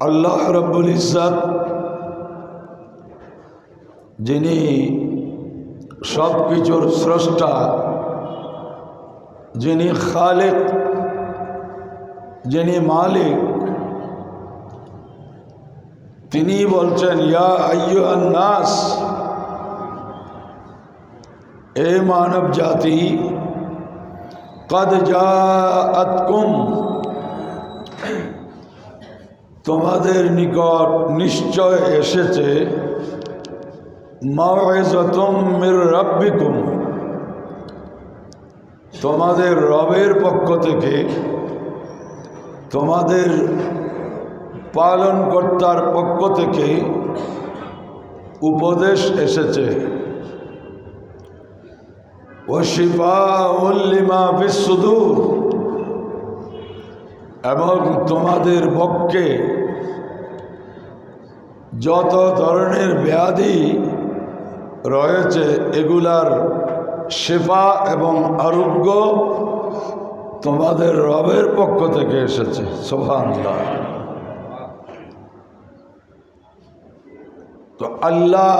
আল্লাহ রব্বুল ইসাদ যিনি সব কিছুর স্রষ্টা, যিনি খালেক, যিনি মালিক তিনি বলছেন, ইয়া আయ్যুহান নাস, এ মানব জাতি কদ জাআতকুম তোমাদের নিকট নিশ্চয় এসেছে রাব্বিকুম। তোমাদের রবের পক্ষ থেকে তোমাদের পালনকর্তার পক্ষ থেকে উপদেশ এসেছে। ওশিফা উল্লিমা বিশ্বদূর এবং তোমাদের পক্ষে যত ধরনের ব্যাধি রয়েছে এগুলার শেফা এবং আরোগ্য তোমাদের রবের পক্ষ থেকে এসেছে। সোভানলা তো আল্লাহ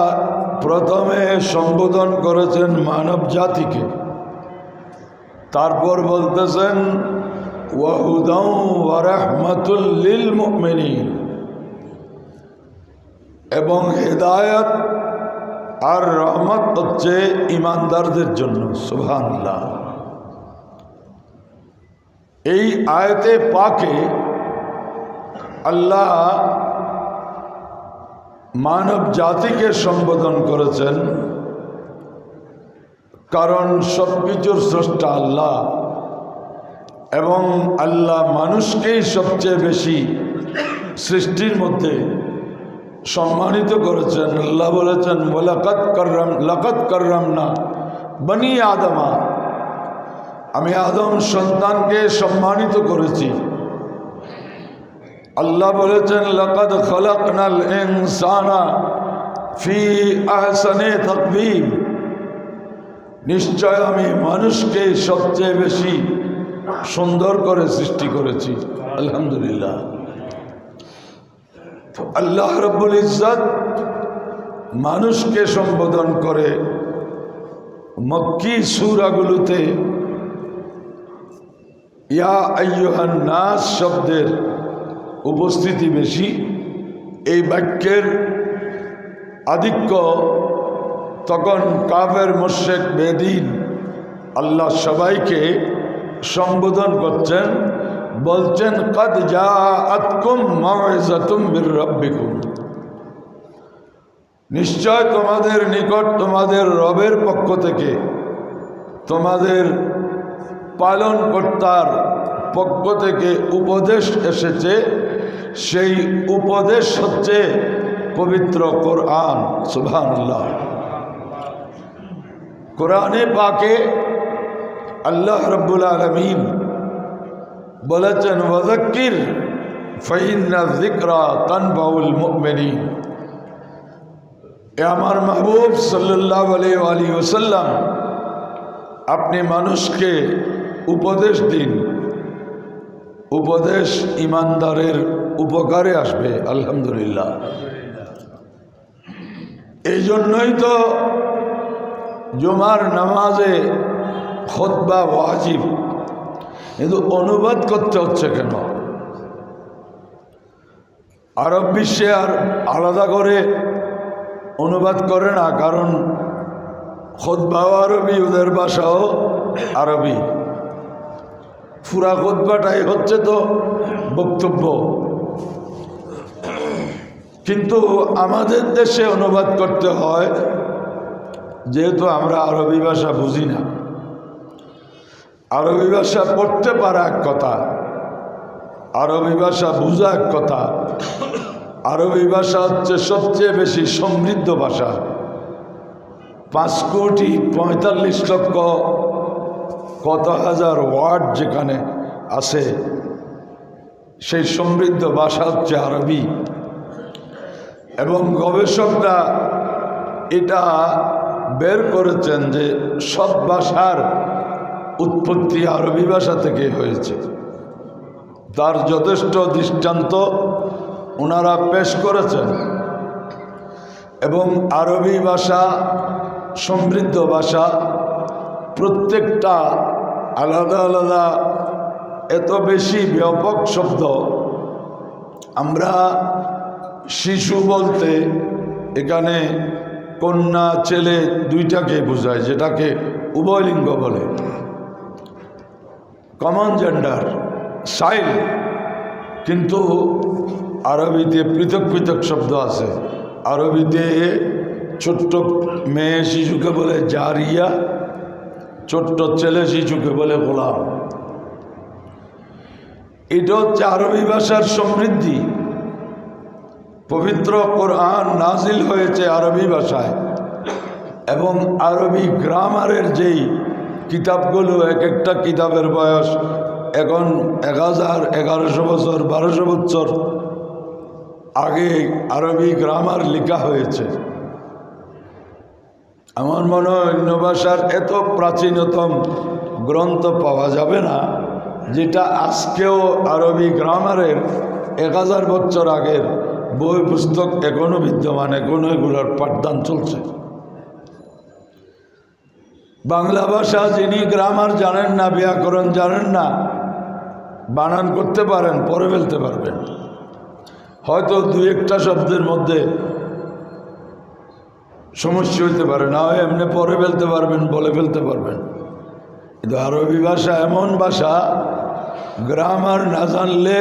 প্রথমে সম্বোধন করেছেন মানব জাতিকে। তারপর বলতেছেন ওয়াহুদাউ ওয়ারহমাতুল্লিল মুমিনিন। এবং হেদায়ত আর রহমত হচ্ছে ইমানদারদের জন্য, সুবহানাল্লাহ। এই আয়তে পাকে আল্লাহ মানব জাতিকে সম্বোধন করেছেন, কারণ সব কিছুর স্রষ্টা আল্লাহ এবং আল্লাহ মানুষকেই সবচেয়ে বেশি সৃষ্টির মধ্যে সম্মানিত করেছেন। আল্লাহ বলেছেন লাকাত কররাম লাকাত কররাম না বনি আদমা। আমি আদম সন্তানকে সম্মানিত করেছি। আল্লাহ বলেছেন, লাকাদ খলাকনাল ইনসানা ফি আহসানে তাকবীম। নিশ্চয় আমি মানুষকে সবচেয়ে বেশি সুন্দর করে সৃষ্টি করেছি। আলহামদুলিল্লাহ। আল্লাহ রব্বুল ইজ্জত মানুষকে সম্বোধন করে, মক্কি সুরাগুলোতে, ইয়া আయ్যুহান নাস শব্দের উপস্থিতি বেশি, এই বাক্যের আধিক্য তখন কাফের মোশেক বেদিন, আল্লাহ সবাইকে সম্বোধন করছেন। বলছেন, কদ যা আতকুম মাওয়াইজাতুম মির রাব্বিকুম। নিশ্চয় তোমাদের নিকট তোমাদের রবের পক্ষ থেকে তোমাদের পালন কর্তার পক্ষ থেকে উপদেশ এসেছে। সেই উপদেশ হচ্ছে পবিত্র কোরআন। সুবহানাল্লাহ। কোরআনে পাকে আল্লাহ রব্বুল আলমিন বলেছেন ওয়াজাক্কির ফাইন্না যিকরা তানবাউল মুমিনিন। এ আমার মাহবুব ওয়া আলিহি ওয়াসাল্লাম, আপনি মানুষকে উপদেশ দিন। উপদেশ ইমানদারের উপকারে আসবে, আলহামদুলিল্লাহ। এই জন্যই তো জুমার নামাজে খোদবা ওয়াজিব। কিন্তু অনুবাদ করতে হচ্ছে কেন? আরব বিশ্বে আর আলাদা করে অনুবাদ করে না, কারণ খোদবাও আরবি, ওদের ভাষাও আরবি। ফুরা খোদবাটাই হচ্ছে তো বক্তব্য। কিন্তু আমাদের দেশে অনুবাদ করতে হয়, যেহেতু আমরা আরবি ভাষা বুঝি না। আরবি ভাষা পড়তে পারা এক কথা। আরবি ভাষা বোঝা এক কথা। আরবি ভাষা হচ্ছে সবচেয়ে বেশি সমৃদ্ধ ভাষা। পাঁচ কোটি পঁয়তাল্লিশ লক্ষ কত হাজার ওয়ার্ড যেখানে আছে, সেই সমৃদ্ধ ভাষা হচ্ছে আরবি। এবং গবেষকরা এটা বের করেছেন যে সব ভাষার উৎপত্তি আরবি ভাষা থেকে হয়েছে। তার যথেষ্ট দৃষ্টান্ত ওনারা পেশ করেছেন এবং আরবি ভাষা, সমৃদ্ধ ভাষা প্রত্যেকটা আলাদা আলাদা, এত বেশি ব্যাপক শব্দ আমরা শিশু বলতে এখানে কন্যা, ছেলে দুইটাকে বোঝায়, যেটাকে উভয়লিঙ্গ বলে। কমন জেন্ডার সাইল। কিন্তু আরবিতে পৃথক পৃথক শব্দ আছে। আরবিতে ছোট্ট মেয়ে শিশুকে বলে জারিয়া, ছোট্ট ছেলে শিশুকে বলে গোলাম। এটা হচ্ছে আরবি ভাষার সমৃদ্ধি। পবিত্র কোরআন নাজিল হয়েছে আরবি ভাষায় এবং আরবি গ্রামারের যেই কিতাবগুলো এক একটা কিতাবের বয়স এখন এক হাজার এগারোশো বছর, বারোশো বছর আগে আরবি গ্রামার লেখা হয়েছে। আমার মনে হয় অন্য ভাষার এত প্রাচীনতম গ্রন্থ পাওয়া যাবে না, যেটা আজকেও আরবি গ্রামারের এক হাজার বছর আগের বই পুস্তক এখনও বিদ্যমান এখনও এগুলোর পাঠদান চলছে। বাংলা ভাষা যিনি গ্রামার জানেন না, ব্যাকরণ জানেন না, বানান করতে পারেন, পরে ফেলতে পারবেন। হয়তো দু একটা শব্দের মধ্যে সমস্যা হইতে পারে, না হয় এমনি পরে ফেলতে পারবেন, বলে ফেলতে পারবেন। কিন্তু আরবি ভাষা এমন ভাষা গ্রামার না জানলে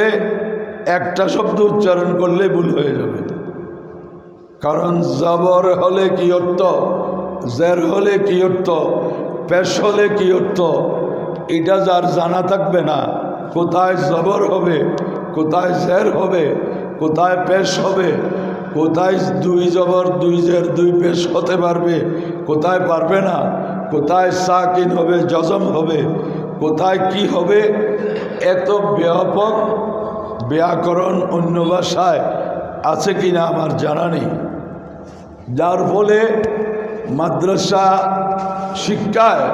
একটা শব্দ উচ্চারণ করলে ভুল হয়ে যাবে। কারণ জবর হলে কি অর্থ? জের হলে কি অর্থ? পেশ হলে কি অর্থ? এটা যার জানা থাকবে না। কোথায় জবর হবে, কোথায় জের হবে, কোথায় পেশ হবে, কোথায় দুই জবর, দুই জের, দুই পেশ হতে পারবে, কোথায় পারবে না, কোথায় সাকিন হবে, জজম হবে, কোথায় কি হবে, এত ব্যাপক ব্যাকরণ অন্য ভাষায় আছে কি না আমার জানা নেই। যার ফলে মাদ্রাসা শিক্ষায়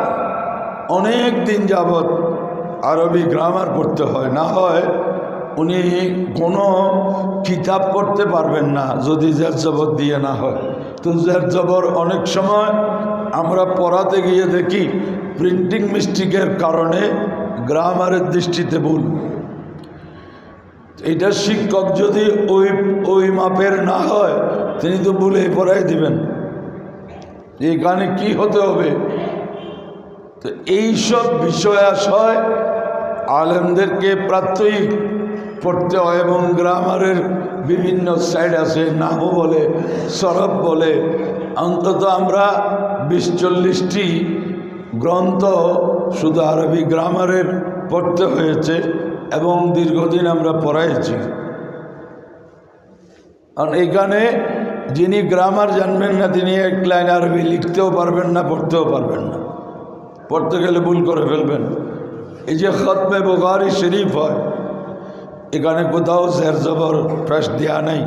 অনেক দিন যাবৎ আরবি গ্রামার পড়তে হয়। না হয় উনি কোনো কিতাব পড়তে পারবেন না, যদি জের জবর দিয়ে না হয়। তো জের জবর অনেক সময় আমরা পড়াতে গিয়ে দেখি প্রিন্টিং মিস্টেকের কারণে গ্রামারের দৃষ্টিতে ভুল। এটা শিক্ষক যদি ওই ওই মাপের না হয়, তিনি তো ভুলে পড়াই দিবেন। এখানে কি হতে হবে? তো এইসব বিষয়াশয় আলেমদেরকে প্রাত্যহিক পড়তে হয় এবং গ্রামারের বিভিন্ন সাইড আছে নামও বলে, সরব বলে। অন্তত আমরা বিশ চল্লিশটি গ্রন্থ শুধু আরবি গ্রামারের পড়তে হয়েছে এবং দীর্ঘদিন আমরা পড়াইছি। কারণ এখানে যিনি গ্রামার জানবেন না, তিনি এক লাইন আরবি লিখতেও পারবেন না, পড়তেও পারবেন না। পড়তে গেলে ভুল করে ফেলবেন। এই যে খতমে বোগারি শরীফ হয়, এখানে কোথাও জের জবর ফ্রেশ দেওয়া নাই।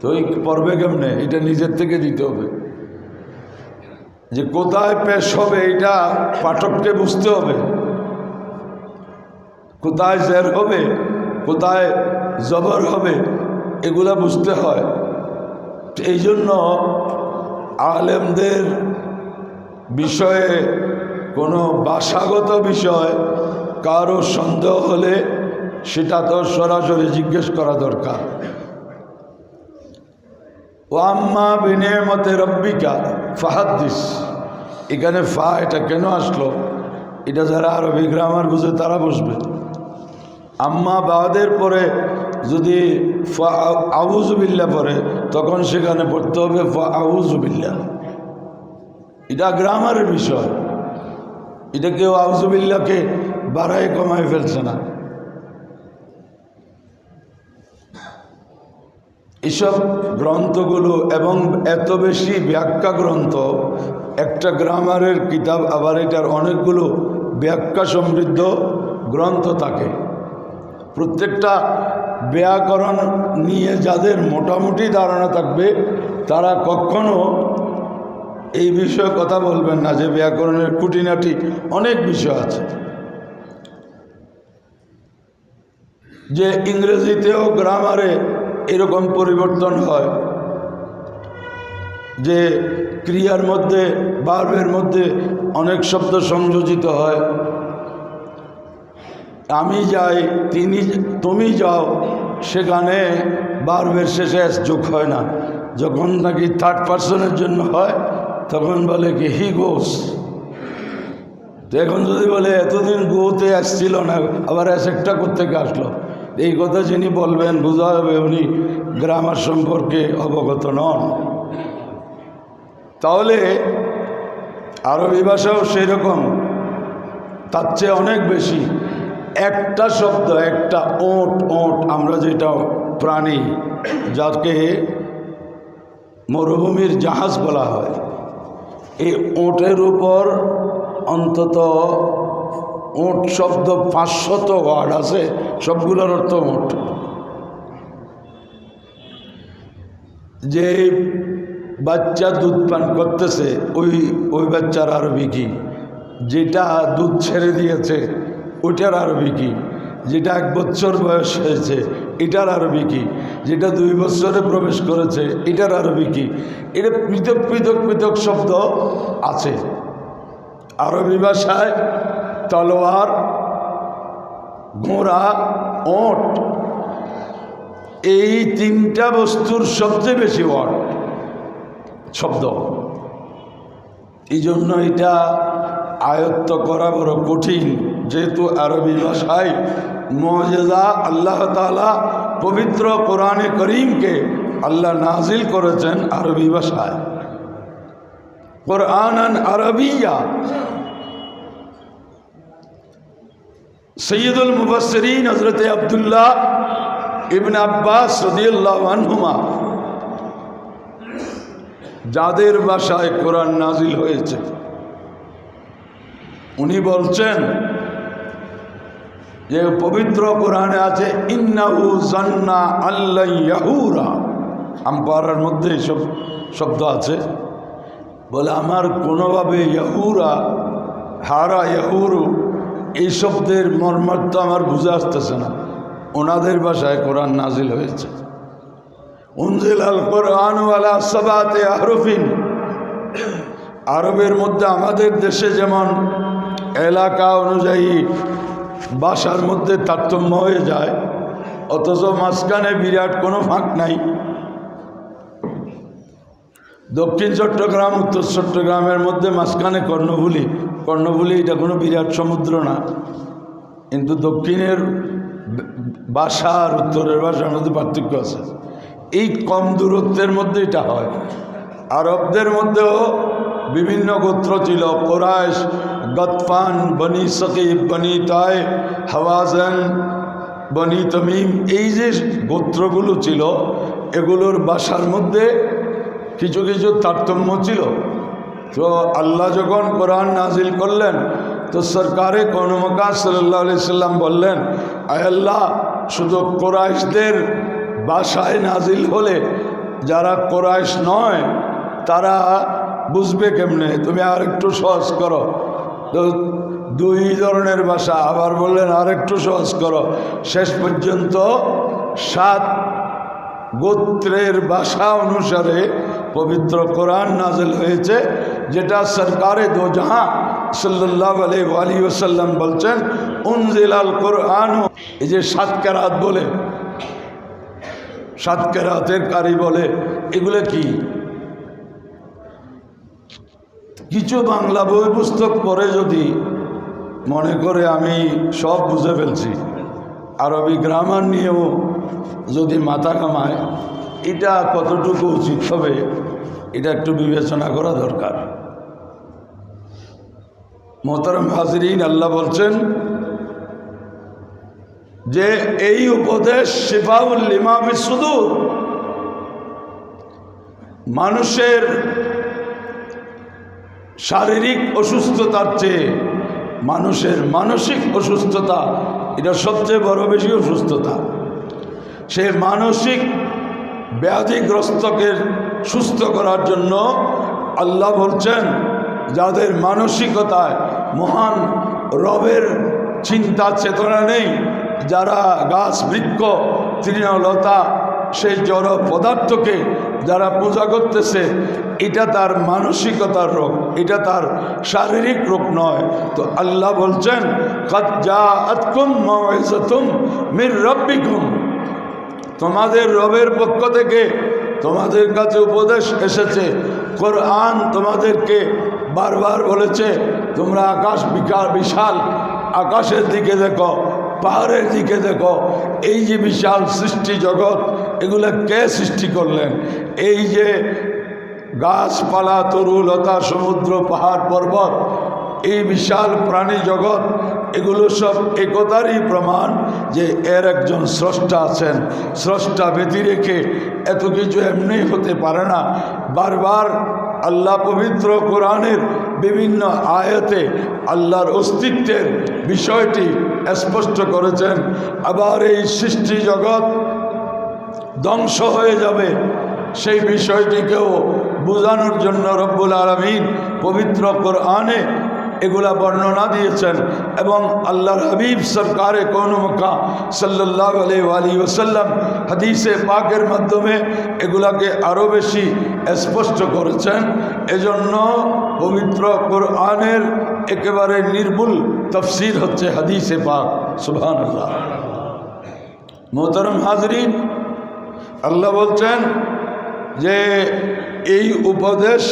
তো এই পড়বে কেমনে? এটা নিজের থেকে দিতে হবে। যে কোথায় পেশ হবে, এটা পাঠককে বুঝতে হবে। কোথায় জের হবে, কোথায় জবর হবে, এগুলা বুঝতে হয়। এই জন্য আলেমদের বিষয়ে কোনো ভাষাগত বিষয় কারও সন্দেহ হলে সেটা তো সরাসরি জিজ্ঞেস করা দরকার। ও আম্মা বিনে মতে রব্বিকা, ফাহাদ্দিস। এখানে ফা এটা কেন আসলো? এটা যারা আরবি গ্রামার বুঝে তারা বুঝবে। আম্মা বাদের পরে যদি আউজুবিল্লা পরে তখন সেখানে পড়তে হবে আউজুবিল্লা এটা গ্রামারের বিষয়। এটা কেউ আউজুবিল্লাকে বাড়ায় কমায় ফেলছে না। এসব গ্রন্থগুলো এবং এত বেশি ব্যাখ্যা গ্রন্থ, একটা গ্রামারের কিতাব আবার এটার অনেকগুলো ব্যাখ্যা সমৃদ্ধ গ্রন্থ থাকে। প্রত্যেকটা ব্যাকরণ নিয়ে যাদের মোটামুটি ধারণা থাকবে, তারা কখনো এই বিষয়ে কথা বলবেন না যে ব্যাকরণের খুঁটিনাটি অনেক বিষয় আছে। যে ইংরেজিতেও গ্রামারে এরকম পরিবর্তন হয়, যে ক্রিয়ার মধ্যে বার্বের মধ্যে অনেক শব্দ সংযোজিত হয় আমি যাই, তিনি, তুমি যাও, সেখানে বার্বের শেষে যোগ হয় না। যখন নাকি থার্ড পার্সনের জন্য হয়, তখন বলে কি, হি গোস। তো এখন যদি বলে, এতদিন গোতে আসছিল না, আবার এস একটা কোথেকে আসলো? এই কথা যিনি বলবেন, বোঝা হবে উনি গ্রামার সম্পর্কে অবগত নন। তাহলে আরবি ভাষাও সেরকম তার চেয়ে অনেক বেশি। একটা শব্দ, একটা ওট ওট আমরা যেটা প্রাণী, যাকে মরুভূমির জাহাজ বলা হয়। এই ওটের উপর অন্তত ওট শব্দ পাঁচশত ওয়ার্ড আছে, সবগুলোর অর্থ ওট। যে বাচ্চা দুধ পান করতেছে, ওই ওই বাচ্চার আরবি কি? যেটা দুধ ছেড়ে দিয়েছে ওইটার আরবি কী? যেটা এক বছর বয়স হয়েছে, এটার আরবি কি? যেটা দুই বছরে প্রবেশ করেছে, এটার আরবি কি? এটা পৃথক পৃথক পৃথক শব্দ আছে। আরবি ভাষায় তলোয়ার, ঘোড়া, ওট, এই তিনটা বস্তুর সবচেয়ে বেশি ওয়ার্ড শব্দ। এই জন্য এটা আয়ত্ত করা বড় কঠিন। যেহেতু আরবি ভাষায় মজেদা আল্লাহ তালা পবিত্র কোরআনে করিমকে আল্লাহ নাজিল করেছেন আরবি ভাষায়। কোরআন আরবিয়া। সৈয়দুল মুবসরিন হজরত আবদুল্লাহ ইবন আব্বাস সদিউল্লাহ যাদের বাসায় কোরআন নাজিল হয়েছে। উনি বলছেন যে পবিত্র কোরআনে আছে, ইন্নাহু জান্না মধ্যে সব শব্দ আছে। বলে, আমার কোনোভাবে ইয়াহুরা, হারা ইয়াহুরু, এই শব্দের মর্মার্থ আমার বুঝে আসতেছে না। ওনাদের ভাষায় কোরআন নাজিল হয়েছে। উনজিল আল কোরআন আলা সবাতে আহরফিন। আরবের মধ্যে আমাদের দেশে যেমন এলাকা অনুযায়ী বাসার মধ্যে তারতম্য হয়ে যায়। অথচ মাঝখানে বিরাট কোনো ফাঁক নাই। দক্ষিণ চট্টগ্রাম, উত্তর চট্টগ্রামের মধ্যে মাঝখানে কর্ণফুলি। কর্ণফুলি এটা কোনো বিরাট সমুদ্র না। কিন্তু দক্ষিণের বাসা আর উত্তরের বাসার মধ্যে পার্থক্য আছে। এই কম দূরত্বের মধ্যে এটা হয়। আরবদের মধ্যেও বিভিন্ন গোত্র ছিল। কোরআশ গতফান বনি সকিব, বনি তাই, হাওয়াজান, বনি তমিম, এই যে গোত্রগুলো ছিল, এগুলোর বাসার মধ্যে কিছু কিছু তারতম্য ছিল। তো আল্লাহ যখন কোরআন নাজিল করলেন, তো সরকারে কনমকা সাল্লাহ সাল্লাম বললেন আল্লাহ, শুধু কোরআশদের বাসায় নাজিল হলে যারা কোরআশ নয়, তারা বুঝবে কেমনে? তুমি আর একটু সহজ করো। তো দুই ধরনের ভাষা। আবার বললেন আর একটু সহজ করো। শেষ পর্যন্ত সাত গোত্রের ভাষা অনুসারে পবিত্র কোরআন নাজেল হয়েছে, যেটা সরকারে দো জাহাঁ সাল্লাহ আলী ওসাল্লাম বলছেন, উনজিলাল কোরআন। এই যে সাত কেরাত বলে, সাত কেরাতের কারি বলে, এগুলো কি? কিছু বাংলা বই পুস্তক পড়ে যদি মনে করে আমি সব বুঝে ফেলছি। আরবি গ্রামার নিয়েও যদি মাথা কামায় এটা কতটুকু উচিত হবে, এটা একটু বিবেচনা করা দরকার। মোহতারাম হাজরিন, আল্লাহ বলছেন যে এই উপদেশ শিফাউল্লিমা বিশুদুর মানুষের শারীরিক অসুস্থতার চেয়ে মানুষের মানসিক অসুস্থতা, এটা সবচেয়ে বড় বেশি অসুস্থতা। সে মানসিক ব্যাধিগ্রস্তকে সুস্থ করার জন্য আল্লাহ বলছেন, যাদের মানসিকতায় মহান রবের চিন্তা চেতনা নেই, যারা গাছ বৃক্ষ, তৃণলতা সেই জড় পদার্থকে যারা পূজা করতেছে, এটা তার মানসিকতার রোগ, এটা তার শারীরিক রোগ নয়। তো আল্লাহ বলছেন মির রব্বিকুম। তোমাদের রবের পক্ষ থেকে তোমাদের কাছে উপদেশ এসেছে। কোরআন তোমাদেরকে বারবার বলেছে, তোমরা আকাশ বিকাল বিশাল আকাশের দিকে দেখো পাহাড়ের দিকে দেখো, এই যে বিশাল সৃষ্টি জগৎ, এগুলো কে সৃষ্টি করলেন? এই যে গাছপালা তরুলতা সমুদ্র, পাহাড়, পর্বত, এই বিশাল প্রাণী জগৎ, এগুলো সব একতারই প্রমাণ যে এর একজন স্রষ্টা আছেন। স্রষ্টা ব্যতি রেখে এত কিছু এমনি হতে পারে না। বারবার আল্লাহ পবিত্র কোরআনের বিভিন্ন আয়তে আল্লাহর অস্তিত্বের বিষয়টি স্পষ্ট করেছেন, আবার এই সৃষ্টি জগৎ ধ্বংস হয়ে যাবে। সেই বিষয়টিকেও বোঝানোর জন্য রব্বুল আলমিন পবিত্র কোরআনে এগুলা বর্ণনা দিয়েছেন এবং আল্লাহর হাবিব সরকারে কৌনমকা সাল্লাহ আলি ওসাল্লাম হাদিসে পাকের মাধ্যমে এগুলাকে আরও বেশি স্পষ্ট করেছেন। এজন্য পবিত্র কোরআনের একেবারে নির্ভুল তফসির হচ্ছে হাদিসে পাক সুবহান মোহতরম হাজরিন, আল্লাহ বলছেন যে এই উপদেশ,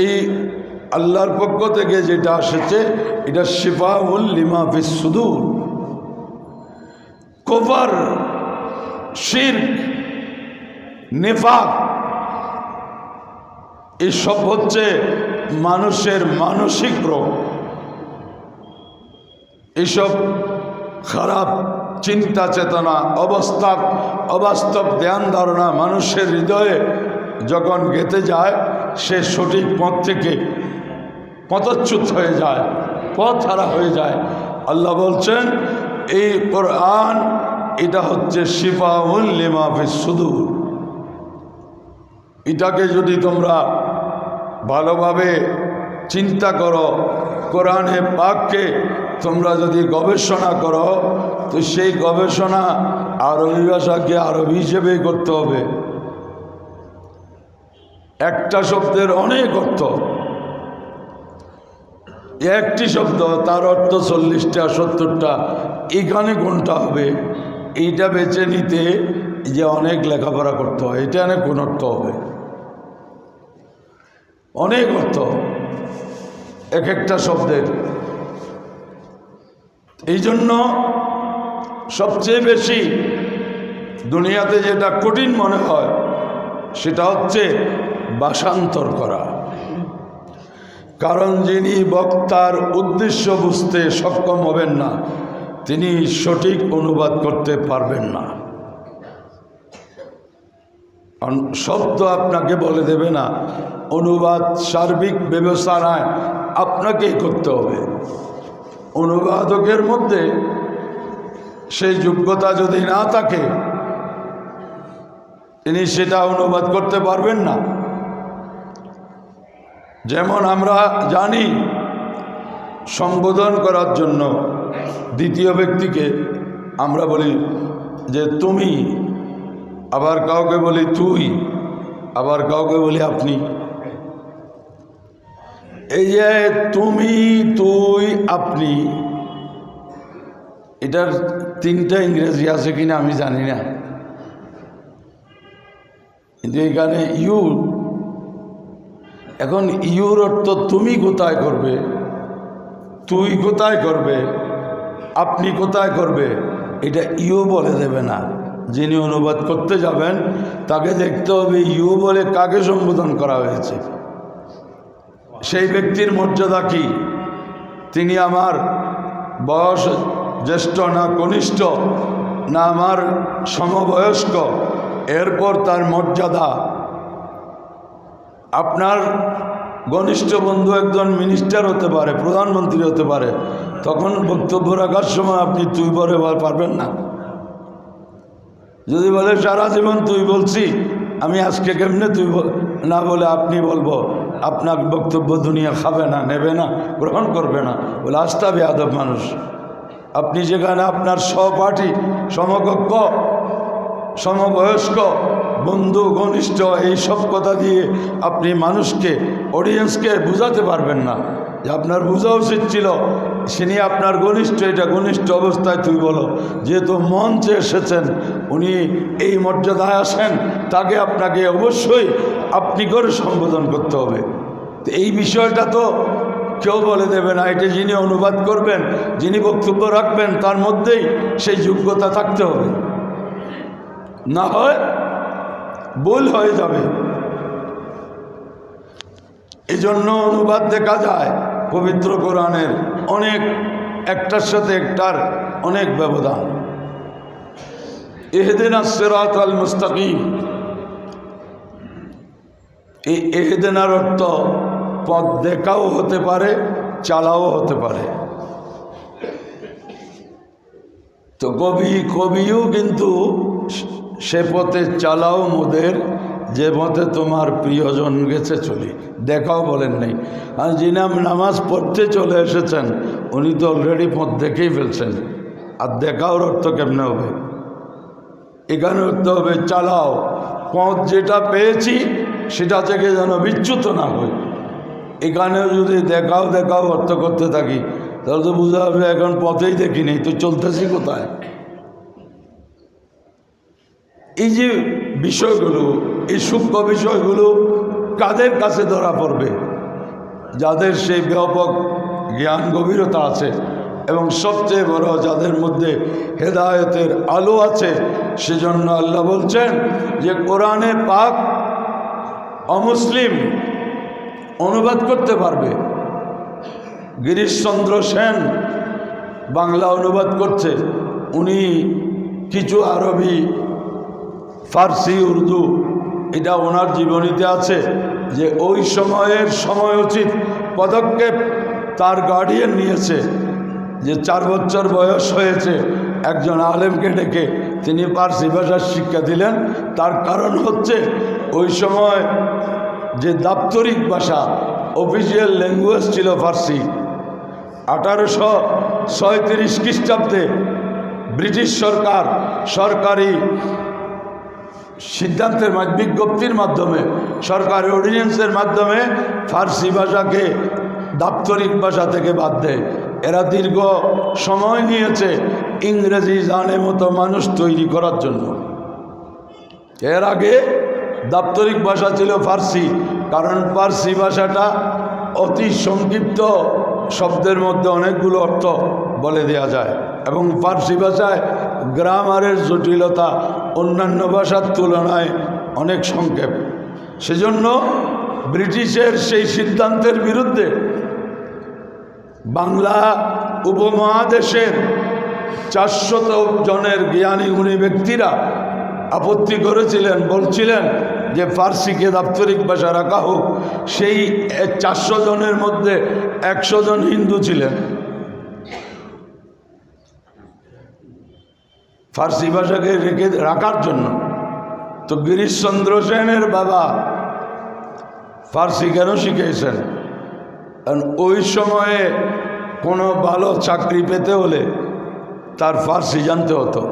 এই আল্লাহর পক্ষ থেকে যেটা এসেছে, এটা শিফাউল লিমা সুদূর। কোফার, শির্ক, নেফাক, এসব হচ্ছে মানুষের মানসিক রোগ। এসব খারাপ চিন্তা, চেতনা, অবস্থা, অবাস্তব ধ্যান ধারণা মানুষের হৃদয়ে যখন গেতে যায়, সে সঠিক পথ থেকে পথচ্যুত হয়ে যায় পথ হারা হয়ে যায়। আল্লাহ বলছেন, এই কোরআন, এটা হচ্ছে শিফাউল লিমাফিস সুদূর। এটাকে যদি তোমরা ভালোভাবে চিন্তা করো, কোরআনে পাককে তোমরা যদি গবেষণা করো, তো সেই গবেষণা আরবি ভাষাকে আরবি হিসেবেই করতে হবে। একটা শব্দের অনেক অর্থ। একটি শব্দ, তার অর্থ চল্লিশটা, সত্তরটা। এখানে কোনটা হবে? এইটা বেছে নিতে যে অনেক লেখাপড়া করতে হয়, এটা অনেক কোন অর্থ হবে? অনেক অর্থ। এক একটা শব্দের। এই জন্য সবচেয়ে বেশি দুনিয়াতে যেটা কঠিন মনে হয়, সেটা হচ্ছে ভাষান্তর করা। কারণ যিনি বক্তার উদ্দেশ্য বুঝতে সক্ষম হবেন না, তিনি সঠিক অনুবাদ করতে পারবেন না। শব্দ আপনাকে বলে দেবে না, অনুবাদ সার্বিক বিবেচনায় আপনাকেই করতে হবে। অনুবাদকের মধ্যে সেই যোগ্যতা যদি না থাকে, তিনি সেটা অনুবাদ করতে পারবেন না। যেমন আমরা জানি, সম্বোধন করার জন্য দ্বিতীয় ব্যক্তিকে আমরা বলি যে তুমি, আবার কাউকে বলি তুই, আবার কাউকে বলি আপনি। এই যে তুমি, তুই, আপনি, এটার তিনটা ইংরেজি আছে কিনা আমি জানি না। কিন্তু এখানে ইউ এখন ইউর অর্থ তুমি কোথায় করবে? তুই কোথায় করবে? আপনি কোথায় করবে? এটা ইউ বলে দেবে না। যিনি অনুবাদ করতে যাবেন, তাকে দেখতে হবে ইউ বলে কাকে সম্বোধন করা হয়েছে। সেই ব্যক্তির মর্যাদা কি? তিনি আমার বয়স জ্যেষ্ঠ না কনিষ্ঠ, না আমার সমবয়স্ক, এরপর তার মর্যাদা আপনার ঘনিষ্ঠ বন্ধু একজন মিনিস্টার হতে পারে, প্রধানমন্ত্রী হতে পারে, তখন বক্তব্য রাখার সময় আপনি তুই বলে পারবেন না। যদি বলে, সারা জীবন তুই বলছি, আমি আজকে কেমনে তুই না বলে আপনি বলব, আপনার বক্তব্য দুনিয়া খাবে না, নেবে না, গ্রহণ করবে না। বলে আস্থা বেয়াদব মানুষ। আপনি যেখানে আপনার সহপাঠী, সমকক্ষ, সমবয়স্ক বন্ধু, ঘনিষ্ঠ, এই সব কথা দিয়ে আপনি মানুষকে অডিয়েন্সকে বোঝাতে পারবেন না। যে আপনার বোঝা উচিত ছিল তিনি আপনার ঘনিষ্ঠ, এটা ঘনিষ্ঠ অবস্থায় তুই বলো। যেহেতু মঞ্চে এসেছেন, উনি এই মর্যাদায় আসেন, তাকে আপনাকে অবশ্যই আপনি করে সম্বোধন করতে হবে। তো এই বিষয়টা তো কেউ বলে দেবে না, এটা যিনি অনুবাদ করবেন, যিনি বক্তব্য রাখবেন, তার মধ্যেই সেই যোগ্যতা থাকতে হবে। না হয় ভুল হয়ে যাবে। এই জন্য অনুবাদ দেখা যায় পবিত্র কোরআনের অনেক একটার সাথে একটার অনেক ব্যবধান। এহেদিনা সেরাত আল মুস্তাকিম। এই এহেদিনার অর্থ পথ দেখাও হতে পারে, চালাও হতে পারে। তো কবি কবিও কিন্তু সে পথে চালাও মোদের, যে পথে তোমার প্রিয়জন গেছে চলি। দেখাও বলেন নাই। আর যিনি নামাজ পড়তে চলে এসেছেন, উনি তো অলরেডি পথ দেখেই ফেলছেন। আর দেখাওর অর্থ কেমনে হবে? এখানে অর্থ হবে, চালাও। পথ যেটা পেয়েছি, সেটা থেকে যেন বিচ্যুত না হই এখানেও যদি দেখাও দেখাও অর্থ করতে থাকি, তাহলে তো বোঝা হবে এখন পথেই দেখিনি, তো চলতেছি কোথায়? এই যে বিষয়গুলো, এই সূক্ষ্ম বিষয়গুলো কাদের কাছে ধরা পড়বে? যাদের সেই ব্যাপক জ্ঞান গভীরতা আছে এবং সবচেয়ে বড় যাদের মধ্যে হেদায়তের আলো আছে, সেজন্য আল্লাহ বলছেন যে কোরআনে পাক অমুসলিম অনুবাদ করতে পারবে। গিরিশচন্দ্র সেন বাংলা অনুবাদ করছে। উনি কিছু আরবি ফার্সি, উর্দু, এটা ওনার জীবনীতে আছে যে ওই সময়ের সময়োচিত পদক্ষেপ তার গার্ডিয়ান নিয়েছে, যে চার বছর বয়স হয়েছে, একজন আলেমকে ডেকে তিনি পার্সি ভাষার শিক্ষা দিলেন। তার কারণ হচ্ছে ওই সময় যে দাপ্তরিক ভাষা অফিসিয়াল ল্যাঙ্গুয়েজ ছিল ফার্সি, আঠারোশো ছয়ত্রিশ খ্রিস্টাব্দে ব্রিটিশ সরকার সরকারি সিদ্ধান্তের বিজ্ঞপ্তির মাধ্যমে, সরকারি অর্ডিন্যান্সের মাধ্যমে ফার্সি ভাষাকে দাপ্তরিক ভাষা থেকে বাদ দেয়। এরা দীর্ঘ সময় নিয়েছে ইংরেজি জানে মতো মানুষ তৈরি করার জন্য। এর আগে দাপ্তরিক ভাষা ছিল ফার্সি, কারণ ফার্সি ভাষাটা অতি সংক্ষিপ্ত শব্দের মধ্যে অনেকগুলো অর্থ বলে দেওয়া যায়। এবং ফার্সি ভাষায় গ্রামারের জটিলতা অন্যান্য ভাষার তুলনায় অনেক সংক্ষেপ। সেজন্য ব্রিটিশের সেই সিদ্ধান্তের বিরুদ্ধে বাংলা উপমহাদেশের চারশত জনের জ্ঞানী গুণী ব্যক্তিরা আপত্তি করেছিলেন, বলছিলেন যে ফার্সিকে দাপ্তরিক ভাষা রাখা হোক। সেই চারশো জনের মধ্যে একশো জন হিন্দু ছিলেন। ফার্সি ভাষাকে রেখে রাখার জন্য। তো গিরিশচন্দ্র সেনের বাবা ফার্সি কেন শিখেছেন? কারণ ওই সময়ে কোনো ভালো চাকরি পেতে হলে তার ফার্সি জানতে হতো।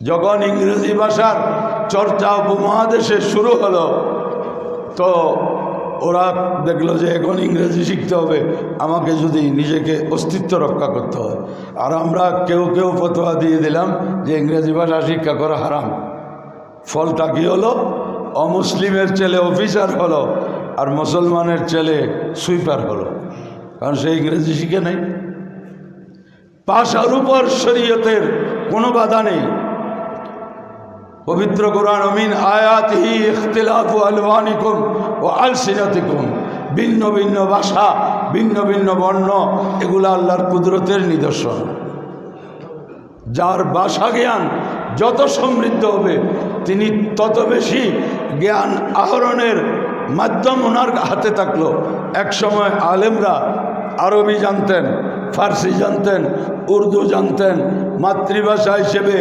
যখন ইংরেজি ভাষার চর্চা উপমহাদেশে শুরু হলো, তো ওরা দেখল যে এখন ইংরেজি শিখতে হবে, আমাকে যদি নিজেকে অস্তিত্ব রক্ষা করতে হয়। আর আমরা কেউ কেউ ফতোয়া দিয়ে দিলাম যে ইংরেজি ভাষা শিক্ষা করা হারাম। ফলটা কী হলো? অমুসলিমের ছেলে অফিসার হলো আর মুসলমানের ছেলে সুইপার হলো, কারণ সে ইংরেজি শিখে নেই। পাশার উপর শরীয়তের কোনো বাধা নেই। পবিত্র কোরআন অমিন আয়াত হি ইখতিলাফ আলওয়ানিকুম ও আলসিনাতিকুম। ভিন্ন ভিন্ন ভাষা, ভিন্ন ভিন্ন বর্ণ, এগুলো আল্লাহর কুদরতের নিদর্শন। যার ভাষা জ্ঞান যত সমৃদ্ধ হবে, তিনি তত বেশি জ্ঞান আহরণের মাধ্যম ওনার হাতে থাকল। একসময় আলেমরা আরবি জানতেন, ফার্সি জানতেন, উর্দু জানতেন, মাতৃভাষা হিসেবে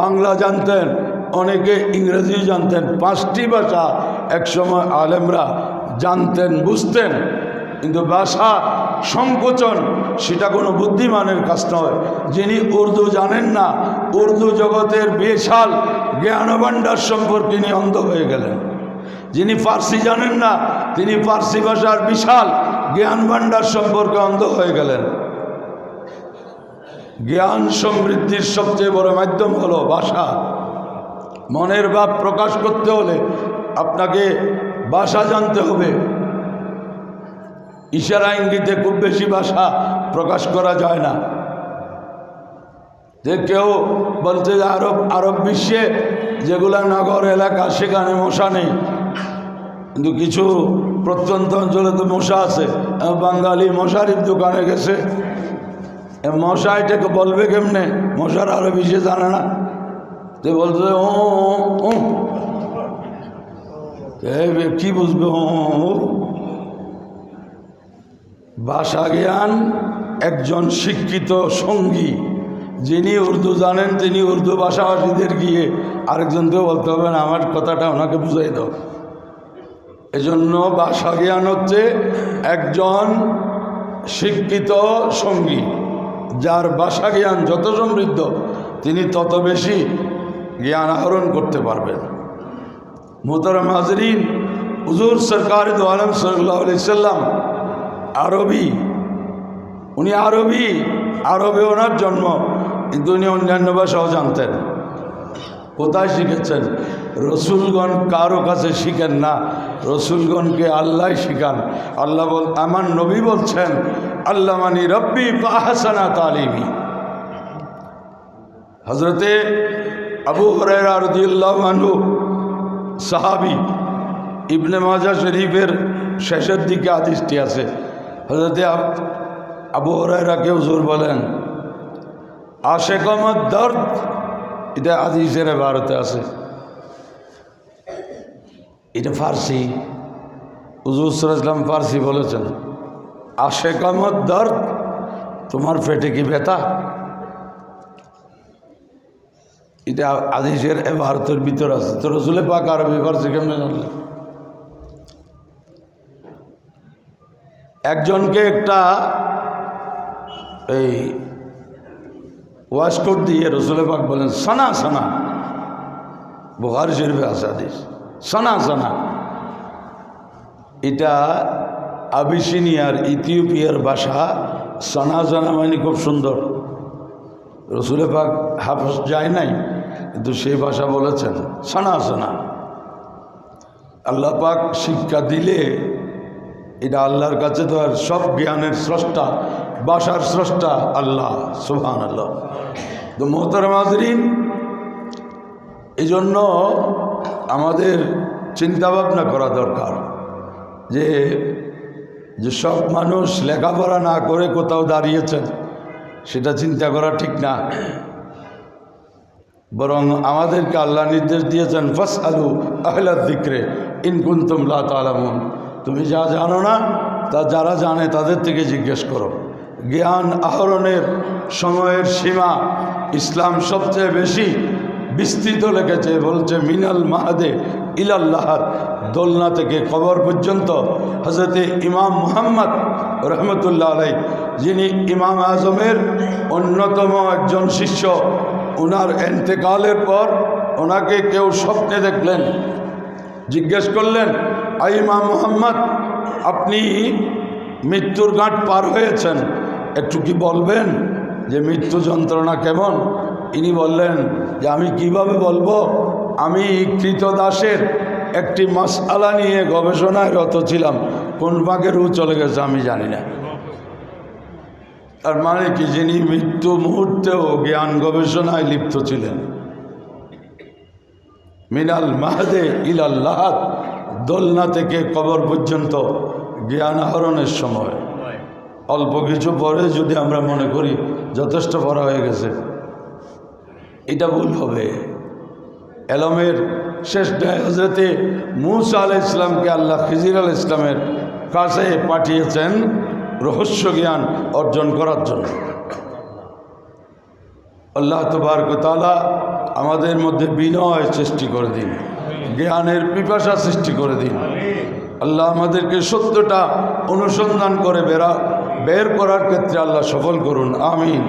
বাংলা জানতেন অনেকে ইংরেজি জানতেন, পাঁচটি ভাষা একসময় আলেমরা জানতেন, বুঝতেন। কিন্তু ভাষা সংকোচন, সেটা কোনো বুদ্ধিমানের কাজ নয়। যিনি উর্দু জানেন না, উর্দু জগতের বিশাল জ্ঞানভাণ্ডার সম্পর্কে নিয়ে অন্ধ হয়ে গেলেন। যিনি ফার্সি জানেন না, তিনি ফার্সি ভাষার বিশাল জ্ঞান ভাণ্ডার সম্পর্কে অন্ধ হয়ে গেলেন। জ্ঞান সমৃদ্ধির সবচেয়ে বড় মাধ্যম হলো ভাষা। মনের ভাব প্রকাশ করতে হলে আপনাকে ভাষা জানতে হবে। ইশারা ইঙ্গিতে খুব বেশি ভাষা প্রকাশ করা যায় না। যে কেউ বলছে যে আরব আরব বিশ্বে যেগুলা নগর এলাকা, সেখানে মশা নেই। কিন্তু কিছু প্রত্যন্ত অঞ্চলে তো মশা আছে। বাঙালি মশারির দোকানে গেছে। মশা এটাকে বলবে কেমনে? মশার আরও বেশি জানে না। তো বলছে ও ও, কি বুঝবে ও? ভাষা জ্ঞান একজন শিক্ষিত সঙ্গী যিনি উর্দু জানেন তিনি উর্দু ভাষাভাষীদের গিয়ে আরেকজনকে বলতে হবে না আমার কথাটা ওনাকে বুঝাই দাও এজন্য ভাষা জ্ঞান হচ্ছে একজন শিক্ষিত সঙ্গী যার ভাষা জ্ঞান যত সমৃদ্ধ তিনি তত বেশি জ্ঞান আহরণ করতে পারবেন মোহতারাম হাজরিন, হুজুর সরকার আলম সাল্লাহ সাল্লাম, আরবি, উনি আরবি, আরবে ওনার জন্ম, কিন্তু উনি অন্যান্য ভাষাও জানতেন। কোথায় শিখেছেন? রসুলগণ কারও কাছে শিখেন না, রসুলগণকে আল্লাহ শিখান। আল্লাহ বল, আমার নবী বলছেন আল্লাহ মানি রব্বি পাহাসানা তালিমি হজরতে আবু আনহু, সাহাবি ইবনে মাজা শরীফের শেষের দিকে আদিষ্টি আছে। হজরতে আব- আবু হরাইরাকে হুজুর বলেন আশেকমত দর্দ। এটা আদিসের ভারতে আছে। এটা ফার্সি। হুজুর ইসলাম ফার্সি বলেছেন আশেকমত দর্দ, তোমার পেটে কি ব্যথা? এটা আদিসের এ ভারতের ভিতর আছে। তো রসুলে পাক আরবি ফার্সি কেমনে একজনকে একটা এই ওয়াশকোট দিয়ে রসুলে পাক বলেন, সানা সানা। বুহারি শরীফে আছে আদিস সানা সানা। এটা আবিসিনিয়ার ইথিওপিয়ার ভাষা। সানা সানা মানে খুব সুন্দর। রসুলে পাক হাফস যায় নাই। কিন্তু সেই ভাষা বলেছেন, সানা সানা। আল্লাহ পাক শিক্ষা দিলে এটা আল্লাহর কাছে তো আর সব জ্ঞানের স্রষ্টা, বাসার স্রষ্টা আল্লাহ সুহান আল্লাহ তো মোহতারাম হাজরিন এই জন্য আমাদের চিন্তা ভাবনা করা দরকার যে যে সব মানুষ লেখাপড়া না করে কোথাও দাঁড়িয়েছেন, সেটা চিন্তা করা ঠিক না। বরং আমাদেরকে আল্লাহ নির্দেশ দিয়েছেন ফাস আলু আহলাদ দিক্রে ইনকুন্তম লা তালামুন। তুমি যা জানো না, তা যারা জানে তাদের থেকে জিজ্ঞেস করো। জ্ঞান আহরণের সময়ের সীমা ইসলাম সবচেয়ে বেশি বিস্তৃত লেগেছে বলছে, মিনাল মাহাদে ইলাল্লাহাদ দোলনা থেকে কবর পর্যন্ত হজরতে ইমাম মুহাম্মদ রহমতুল্লাহ আলাই যিনি ইমাম আজমের অন্যতম একজন শিষ্য ওনার এন্তেকালের পর ওনাকে কেউ স্বপ্নে দেখলেন। জিজ্ঞেস করলেন আইমা মোহাম্মদ, আপনি মৃত্যুর গাঁট পার হয়েছেন। একটু কি বলবেন যে মৃত্যু যন্ত্রণা কেমন? ইনি বললেন, যে আমি কীভাবে বলব? আমি কৃতদাসের একটি মশালা নিয়ে গবেষণায় রত ছিলাম। কোন ভাগের রু চলে গেছে আমি জানি না। তার মানে কি, যিনি মৃত্যু মুহূর্তেও জ্ঞান গবেষণায় লিপ্ত ছিলেন। মিনাল মাহাদে ইলাল্লাহ দোলনা থেকে কবর পর্যন্ত জ্ঞান আহরণের সময়। অল্প কিছু পরে যদি আমরা মনে করি যথেষ্ট পড়া হয়ে গেছে, এটা ভুল হবে। এলমের শেষ হজরতে মুসা আল ইসলামকে আল্লাহ খিজির আল ইসলামের কাছে পাঠিয়েছেন রহস্য জ্ঞান অর্জন করার জন্য। আল্লাহ তবরকতালা আমাদের মধ্যে বিনয় সৃষ্টি করে দিন, জ্ঞানের পিপাসা সৃষ্টি করে দিন। আল্লাহ আমাদেরকে সত্যটা অনুসন্ধান করে বেরা বের করার ক্ষেত্রে আল্লাহ সফল করুন, আমিন।